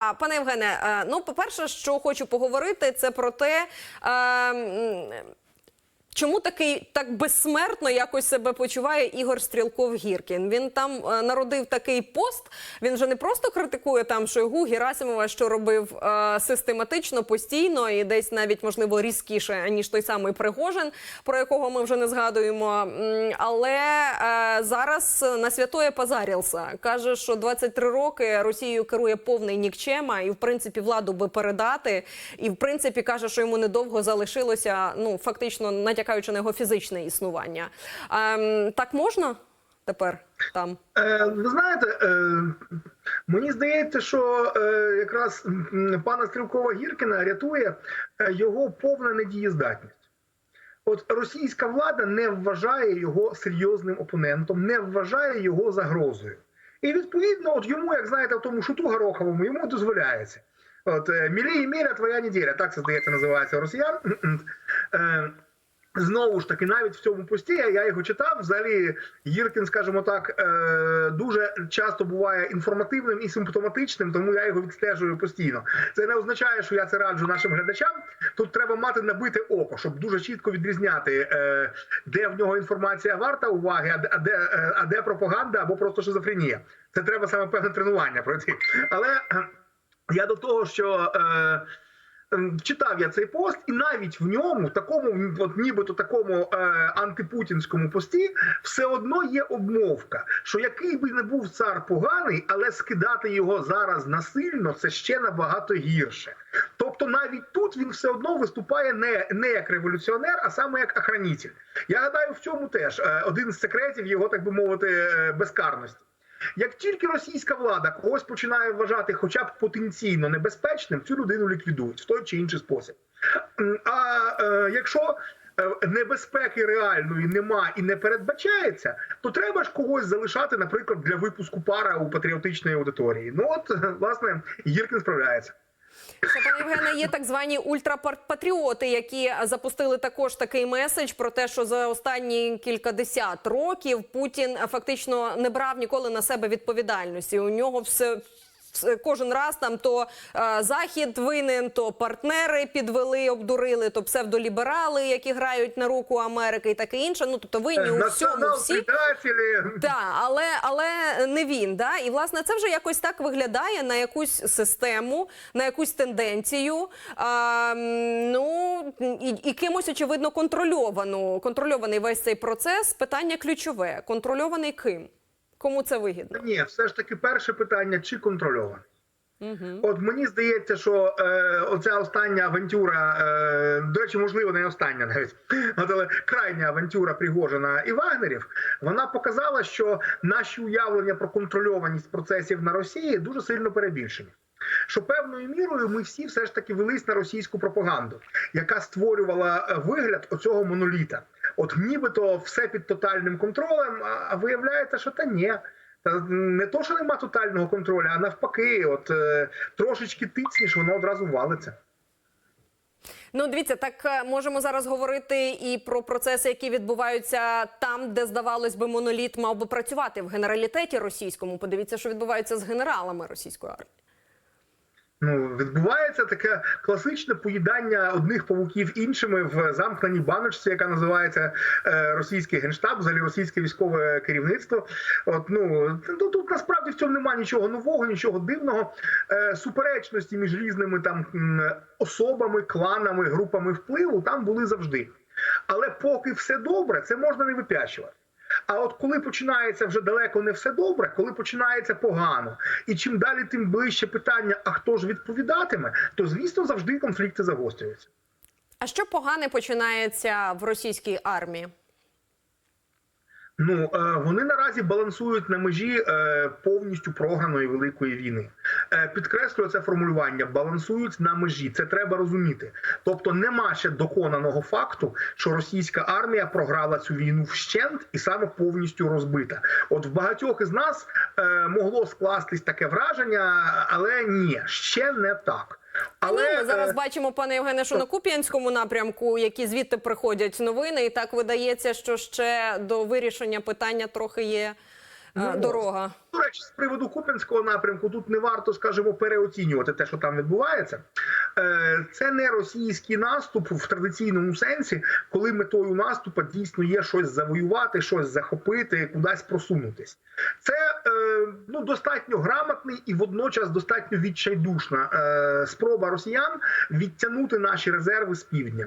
А, Пане Євгене, е, ну по-перше, що хочу поговорити, це про те, е, м, чому такий так безсмертно якось себе почуває Ігор Стрілков Гіркін. Він там е, народив такий пост. Він вже не просто критикує там Шойгу Герасимова, що робив е, систематично, постійно і десь навіть можливо різкіше ніж той самий Пригожин, про якого ми вже не згадуємо. Але е, зараз на святоє позарілся. каже, що 23 роки Росією керує повний нікчема, і в принципі владу би передати. І в принципі каже, що йому недовго залишилося. Ну фактично натякаючи на його фізичне існування. Ем, так можна тепер там? Е, Ви знаєте, е, мені здається, що е, якраз пана Стрілкова Гіркіна рятує е, його повна недієздатність. От російська влада не вважає його серйозним опонентом, не вважає його загрозою. І відповідно, от йому, як знаєте, в тому шуту гороховому, йому дозволяється. От е, мілі і міря твоя неділя, так це здається, називається росіян. Знову ж таки, навіть в цьому пості я, його читав. Взагалі, Гіркін, скажімо так, е, дуже часто буває інформативним і симптоматичним, тому я його відстежую постійно. Це не означає, що я це раджу нашим глядачам. Тут треба мати набите око, щоб дуже чітко відрізняти, е, де в нього інформація варта уваги, а де, е, а де пропаганда або просто шизофренія. Це треба саме певне тренування пройти. Але я до того, що. Читав я цей пост, і навіть в ньому, такому, от нібито такому е, антипутінському пості, все одно є обмовка, що який би не був цар поганий, але скидати його зараз насильно це ще набагато гірше. Тобто, навіть тут він все одно виступає не, не як революціонер, а саме як охранитель. Я гадаю, в цьому теж е, один з секретів його, так би мовити, е, безкарності. Як тільки російська влада когось починає вважати хоча б потенційно небезпечним, цю людину ліквідують в той чи інший спосіб. А е, якщо е, небезпеки реальної нема і не передбачається, то треба ж когось залишати, наприклад, для випуску пара у патріотичної аудиторії. Ну от власне Гіркін справляється. Що, пане Євгене, є так звані ультрапатріоти, які запустили також такий меседж про те, що за останні кількадесят років Путін фактично не брав ніколи на себе відповідальності. У нього все. Все- Кожен раз там то е, захід винен, то партнери підвели, обдурили, то псевдоліберали, які грають на руку Америки, і таке інше. Ну тобто винні у всьому всі. Так, але але не він. Да? І власне це вже якось так виглядає на якусь систему, на якусь тенденцію. М, ну і, і кимось очевидно контрольовану. Контрольований весь цей процес. Питання ключове: контрольований ким? Кому це вигідно? Ні, все ж таки перше питання: чи контрольований? Угу. От мені здається, що е, оця остання авантюра, е, до речі, можливо, не остання навіть, але крайня авантюра Пригожина і Вагнерів, вона показала, що наші уявлення про контрольованість процесів на Росії дуже сильно перебільшені. Що певною мірою ми всі все ж таки велись на російську пропаганду, яка створювала е, вигляд оцього моноліта. От нібито все під тотальним контролем, а- виявляється, що та ні. Та не то, що нема тотального контролю, а навпаки, от е, трошечки тицніш, воно одразу валиться. Ну, дивіться, так е, можемо зараз говорити і про процеси, які відбуваються там, де здавалось би, моноліт мав би працювати в генералітеті російському. Подивіться, що відбувається з генералами російської армії. Ну, відбувається таке класичне поїдання одних павуків іншими в замкненій баночці, яка називається е, російський генштаб, взагалі російське військове керівництво. От ну ну, тут насправді в цьому немає нічого нового, нічого дивного. Е, суперечності між різними там особами, кланами, групами впливу там були завжди. Але поки все добре, це можна не випячувати. А от коли починається вже далеко не все добре, коли починається погано, і чим далі, тим ближче питання, а хто ж відповідатиме, то звісно завжди конфлікти загострюються. А що погане починається в російській армії? Ну е, вони наразі балансують на межі е, повністю програної великої війни. Е, Підкреслюю це формулювання: балансують на межі. Це треба розуміти. Тобто, нема ще доконаного факту, що російська армія програла цю війну вщент і саме повністю розбита. От в багатьох із нас могло скластись таке враження, але ні, ще не так. Але ми зараз е, бачимо, пане Євгене, що на Куп'янському напрямку, які звідти приходять новини, і так видається, що ще до вирішення питання трохи є е, Ну, дорога. До речі, з приводу Куп'янського напрямку тут не варто, скажімо, переоцінювати те, що там відбувається. Е, Це не російський наступ в традиційному сенсі, коли метою наступу дійсно є щось завоювати, щось захопити, кудись просунутись. Це е, ну достатньо грамотний і водночас достатньо відчайдушна е, спроба росіян відтягнути наші резерви з півдня.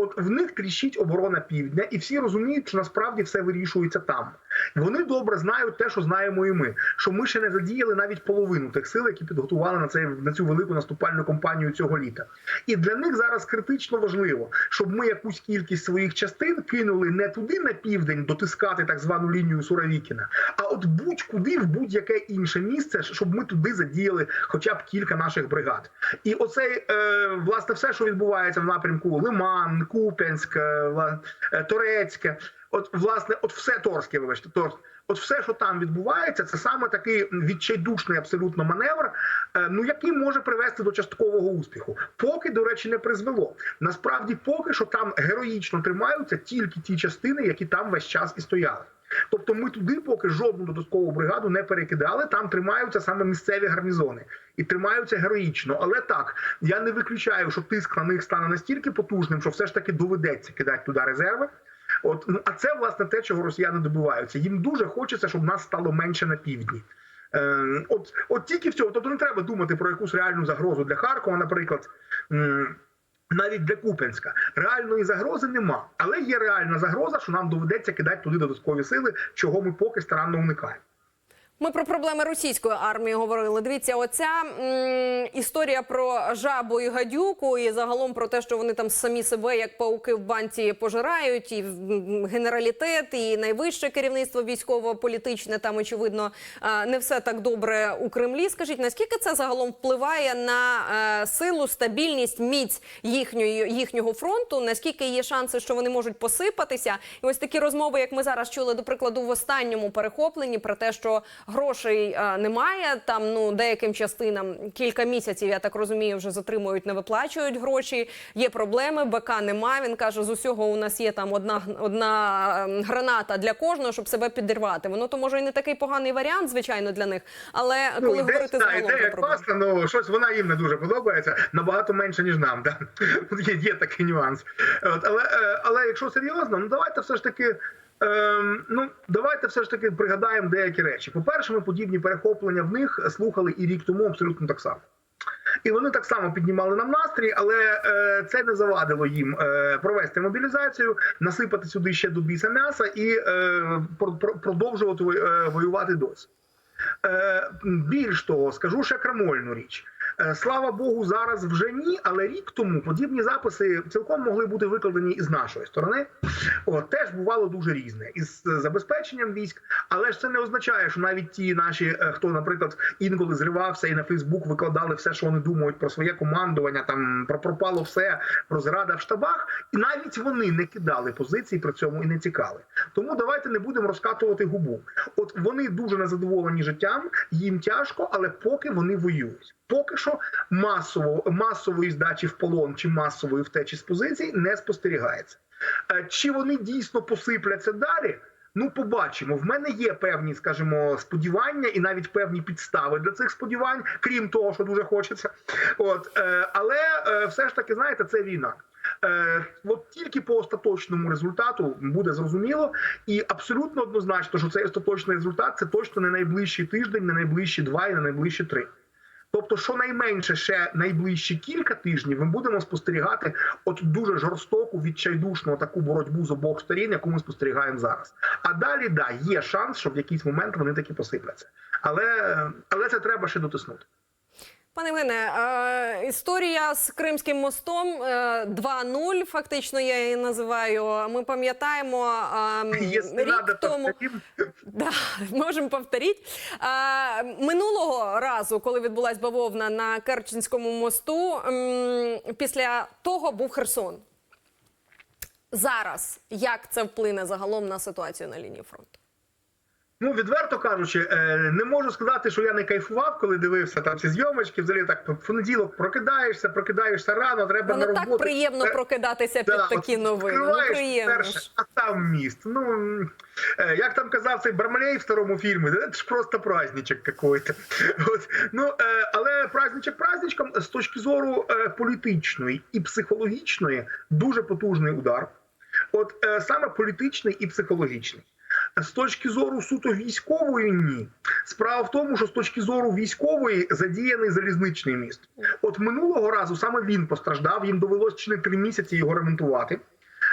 От в них тріщить оборона півдня, і всі розуміють, що насправді все вирішується там. Вони добре знають те, що знаємо і ми. Що ми ще не задіяли навіть половину тих сил, які підготували на цей на цю велику наступальну кампанію цього літа. І для них зараз критично важливо, щоб ми якусь кількість своїх частин кинули не туди на південь дотискати так звану лінію Суровікіна, а от будь-куди в будь-яке інше місце, щоб ми туди задіяли хоча б кілька наших бригад. І оцей е, власне все, що відбувається в напрямку Лиман, Куп'янськ, е, е, Торецьке. От, власне, от все Торське, вибачте, Торськ. От все, що там відбувається, це саме такий відчайдушний абсолютно маневр, е, ну який може привести до часткового успіху. Поки, до речі, не призвело. Насправді, поки що там героїчно тримаються тільки ті частини, які там весь час і стояли. Тобто ми туди поки жодну додаткову бригаду не перекидали. Там тримаються саме місцеві гарнізони і тримаються героїчно. Але так я не виключаю, що тиск на них стане настільки потужним, що все ж таки доведеться кидати туди резерви. От ну а це власне те, чого росіяни добиваються. Їм дуже хочеться, щоб нас стало менше на півдні. Е, от, от тільки в цьому, тобто не треба думати про якусь реальну загрозу для Харкова, наприклад. Навіть для Куп'янська реальної загрози нема, але є реальна загроза, що нам доведеться кидати туди додаткові сили, чого ми поки старанно уникаємо. Ми про проблеми російської армії говорили. Дивіться, оця м, історія про жабу і гадюку, і загалом про те, що вони там самі себе як пауки в банці пожирають, і генералітет, і найвище керівництво військово-політичне там очевидно не все так добре у Кремлі. Скажіть, наскільки це загалом впливає на е, силу, стабільність, міць їхньої їхнього фронту? Наскільки є шанси, що вони можуть посипатися? І ось такі розмови, як ми зараз чули, до прикладу, в останньому перехопленні про те, що грошей е, немає. Там ну деяким частинам кілька місяців, я так розумію, вже затримують, не виплачують гроші. Є проблеми, БК немає. Він каже, з усього у нас є там одна одна ем, граната для кожного, щоб себе підірвати. Воно то може і не такий поганий варіант, звичайно, для них. Але коли ідея, говорити загалом ідея про класна, ну щось вона їм не дуже подобається, набагато менше, ніж нам. Да? Є, є такий нюанс. От, але, е, але якщо серйозно, ну давайте все ж таки. Ем, ну, давайте все ж таки пригадаємо деякі речі. По-перше, ми подібні перехоплення в них слухали і рік тому абсолютно так само. І вони так само піднімали нам настрій, але е, це не завадило їм е, провести мобілізацію, насипати сюди ще до біса м'яса і е, про- про- продовжувати е, воювати досі. Е, більш того, скажу ще крамольну річ. Е, Слава Богу, зараз вже ні, але рік тому подібні записи цілком могли бути викладені і з нашої сторони. От, теж бувало дуже різне із забезпеченням військ, але ж це не означає, що навіть ті наші, е, хто, наприклад, інколи зривався і на Фейсбук викладали все, що вони думають про своє командування, там про пропало все, про зрада в штабах, і навіть вони не кидали позиції при цьому і не цікали. Тому давайте не будемо розкатувати губу. От вони дуже незадоволені життям, їм тяжко, але поки вони воюють. Поки що масово масової здачі в полон чи масової втечі з позицій не спостерігається. Е, Чи вони дійсно посипляться далі? Ну, побачимо. В мене є певні, скажімо, сподівання і навіть певні підстави для цих сподівань, крім того, що дуже хочеться. От е, але е, все ж таки, знаєте, це війна. От тільки по остаточному результату буде зрозуміло, і абсолютно однозначно, що цей остаточний результат це точно не найближчий тиждень, не найближчі два і не найближчі три. Тобто, щонайменше ще найближчі кілька тижнів ми будемо спостерігати от дуже жорстоку, відчайдушну таку боротьбу з обох сторін, яку ми спостерігаємо зараз. А далі да, є шанс, що в якийсь момент вони таки посипляться. Але, але це треба ще дотиснути. Пане Євгене, е, історія з Кримським мостом е, 2.0, фактично я її називаю. Ми пам'ятаємо е, рік тому. Да, можемо повторити. Минулого разу, коли відбулась бавовна на Керченському мосту, після того був Херсон. Зараз як це вплине загалом на ситуацію на лінії фронту? Ну, відверто кажучи, е, не можу сказати, що я не кайфував, коли дивився там ці зйомочки. Взагалі так в понеділок прокидаєшся, прокидаєшся рано, треба Воно на так приємно Е, прокидатися да, під такі новини. Ну приємно. перше, а там міст. Ну е, як там казав цей Бармалей в старому фільмі, це ж просто праздничок какой-то. От ну е, але праздничок праздничком з точки зору політичної і психологічної дуже потужний удар. От саме політичний і психологічний. З точки зору суто військової, ні. Справа в тому, що з точки зору військової задіяний залізничний міст. От минулого разу саме він постраждав, їм довелося чи не три місяці його ремонтувати.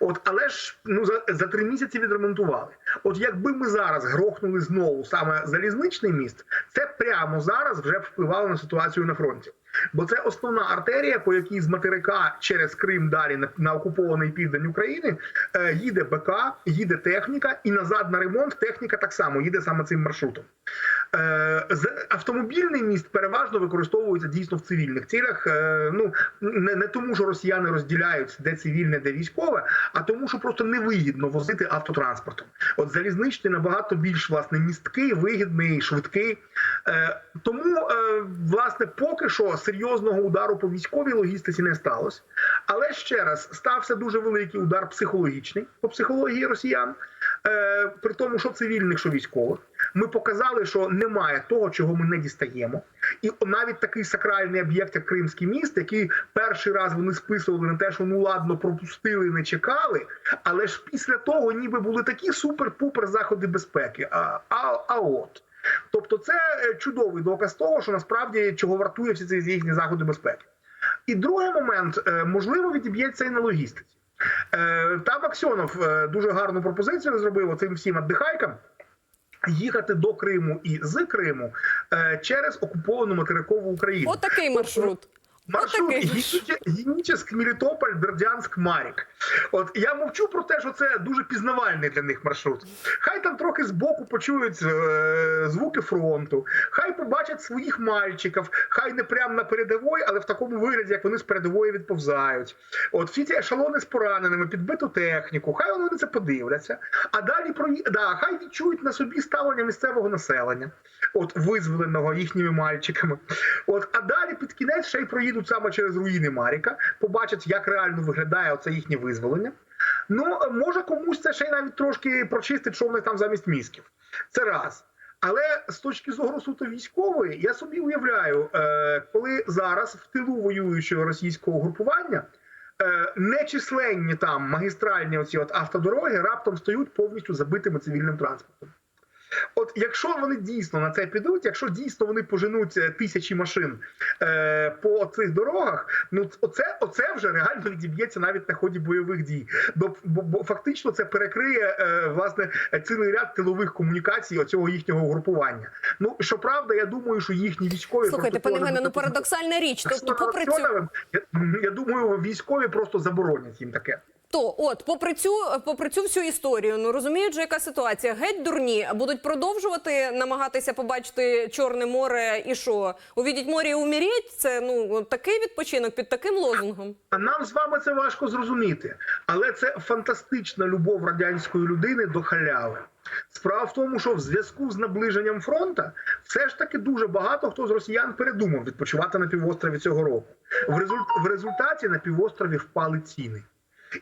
От, але ж ну за, за три місяці відремонтували. От якби ми зараз грохнули знову саме залізничний міст, це прямо зараз вже впливало на ситуацію на фронті. Бо це основна артерія, по якій з материка через Крим далі на, на окупований південь України е, їде БК, їде техніка, і назад на ремонт техніка так само їде саме цим маршрутом. Е, автомобільний міст переважно використовується дійсно в цивільних цілях. Е, ну не, не тому, що росіяни розділяють де цивільне, де військове, а тому, що просто невигідно возити автотранспортом. От залізничний набагато більш власне місткий, вигідний, швидкий. Е, тому е, власне поки що серйозного удару по військовій логістиці не сталося. Але ще раз стався дуже великий удар психологічний по психології росіян, е, при тому, що цивільних, що військових. Ми показали, що немає того, чого ми не дістаємо. І навіть такий сакральний об'єкт, як Кримський міст, який перший раз вони списували на те, що ну ладно, пропустили, не чекали. Але ж після того, ніби були такі супер-пупер заходи безпеки. А, а, а от. Тобто, це е, чудовий доказ того, що насправді чого вартує всі ці їхні заходи безпеки. І другий момент, е, можливо, відіб'ється і на логістиці. Е, Там Аксьонов дуже гарну пропозицію зробив цим всім віддихайкам. Їхати до Криму і з Криму е, через окуповану материкову Україну. Отакий маршрут. Маршрут Отакий. Генічеськ, Мелітополь, Бердянськ, Марік. От я мовчу про те, що це дуже пізнавальний для них маршрут. Хай там трохи збоку почують е, звуки фронту, хай побачать своїх мальчиків, хай не прямо на передовій, але в такому вигляді, як вони з передової відповзають. От всі ці ешелони з пораненими, підбиту техніку, хай вони це подивляться. А далі про да, хай відчують на собі ставлення місцевого населення, от визволеного їхніми мальчиками. От, а далі під кінець ще й проїдуть саме через руїни Маріка, побачать, як реально виглядає оце їхнє визволення. Ну, може комусь це ще й навіть трошки прочистить, що в там замість мізків. Це раз. Але з точки зору суто військової, я собі уявляю, е, коли зараз в тилу воюючого російського групування е, нечисленні там магістральні оці от автодороги раптом стають повністю забитими цивільним транспортом. От якщо вони дійсно на це підуть, якщо дійсно вони поженуть е, тисячі машин е, по цих дорогах, ну оце, оце вже реально відіб'ється навіть на ході бойових дій. Бо, бо, бо фактично це перекриє е, власне цілий ряд тилових комунікацій оцього їхнього групування. Ну щоправда, я думаю, що їхні військові Слухайте, пане Євгене, ну парадоксальна річ. Тобто, попри цю я, я думаю, військові просто заборонять їм таке. То, от, попри цю, попри цю всю історію, ну розуміють же, яка ситуація. Геть дурні будуть продовжувати намагатися побачити Чорне море і що? Увідіть море і уміріть? Це ну такий відпочинок під таким лозунгом. А нам з вами це важко зрозуміти, але це фантастична любов радянської людини до халяви. Справа в тому, що в зв'язку з наближенням фронта все ж таки дуже багато хто з росіян передумав відпочивати на півострові цього року. В результаті на півострові впали ціни.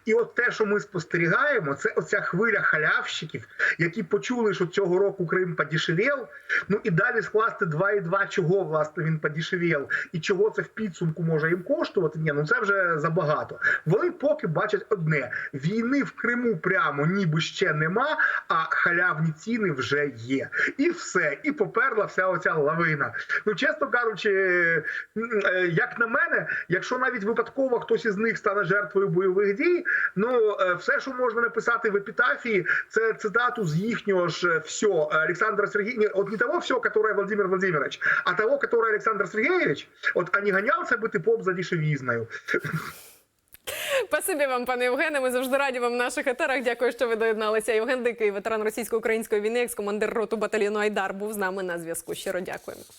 І от те, що ми спостерігаємо, це оця хвиля халявщиків, які почули, що цього року Крим подішевів. Ну і далі скласти 2,2, чого власне він подішевів, і чого це в підсумку може їм коштувати. Ні, ну це вже забагато. Вони поки бачать одне: війни в Криму прямо ніби ще нема, а халявні ціни вже є. І все, і поперла вся оця лавина. Ну, чесно кажучи, е, як на мене, якщо навіть випадково хтось із них стане жертвою бойових дій, ну е, все, що можна написати в епітафії, це цитату з їхнього ж все Олександра Сергеевича, от не того все, которое Владимир Владимирович, а того, которое Олександр Сергеевич, от а не ганявся би ти поп за дешевізною. Спасибі вам, пане Євгене. Ми завжди раді вам в наших етерах. Дякую, що ви доєдналися. Євген Дикий, ветеран російсько-української війни, екс-командир роту батальйону Айдар, був з нами на зв'язку. Щиро дякуємо.